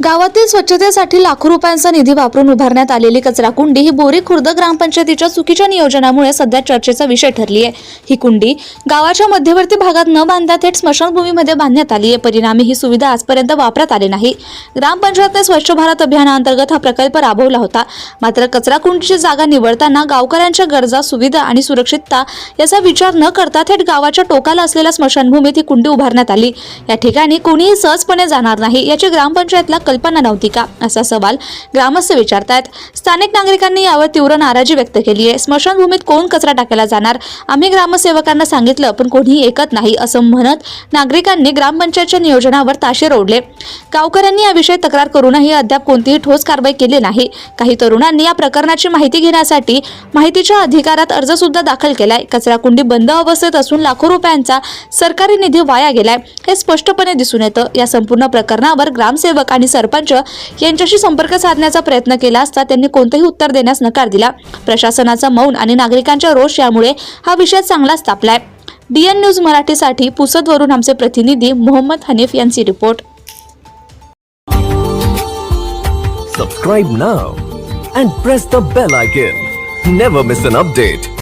गावातील स्वच्छतेसाठी लाखो रुपयांचा निधी वापरून उभारण्यात आलेली कचरा कुंडी ही बोरी खुर्द ग्रामपंचायतीच्या चुकीच्या नियोजनामुळे सध्या चर्चेचा विषय ठरली आहे. ही कुंडी गावाच्या मध्यवर्ती भागात न बांधता थेट स्मशानभूमीमध्ये बांधण्यात आली आहे. परिणामी ही सुविधा आजपर्यंत वापरात आली नाही. ग्रामपंचायतने स्वच्छ भारत अभियानाअंतर्गत हा प्रकल्प राबवला होता. मात्र कचरा कुंडीची जागा निवडताना गावकऱ्यांच्या गरजा सुविधा आणि सुरक्षितता याचा विचार न करता थेट गावाच्या टोकाला असलेल्या स्मशानभूमीत ही कुंडी उभारण्यात आली. या ठिकाणी कोणीही सहजपणे जाणार नाही. याची ग्रामपंचायतला कल्पना नव्हती का? असा सवाल ग्रामस्थ विचारतायत. स्थानिक नागरिकांनी यावर तीव्र नाराजी व्यक्त केली आहे. स्मशानभूमीत कोण कचरा टाकायला जाणार? आम्ही ग्रामसेवकांना सांगितलं पण कोणीही ऐकत नाही असं म्हणत नागरिकांनी ग्रामपंचायतच्या नियोजनावर ताशेर ओढले गावकऱ्यांनी याविषयी तक्रार करूनही अद्याप कोणतीही ठोस कारवाई केली नाही. काही तरुणांनी या प्रकरणाची माहिती घेण्यासाठी माहितीच्या अधिकारात अर्ज सुद्धा दाखल केलाय. कचरा कुंडी बंद अवस्थेत असून लाखो रुपयांचा सरकारी निधी वाया गेलाय हे स्पष्टपणे दिसून येतं. या संपूर्ण प्रकरणावर ग्रामसेवक आणि सरपंच यांच्याशी संपर्क साधण्याचा प्रयत्न केला असता त्यांनी कोणतेही उत्तर देण्यास नकार दिला प्रशासनाचा मौन आणि नागरिकांच्या रोष यामुळे हा विषय चांगलाच तापलाय डीएन न्यूज मराठीसाठी पुसदवरून आमचे प्रतिनिधी मोहम्मद हनीफ यांची report Subscribe now and press the bell icon. Never miss an update.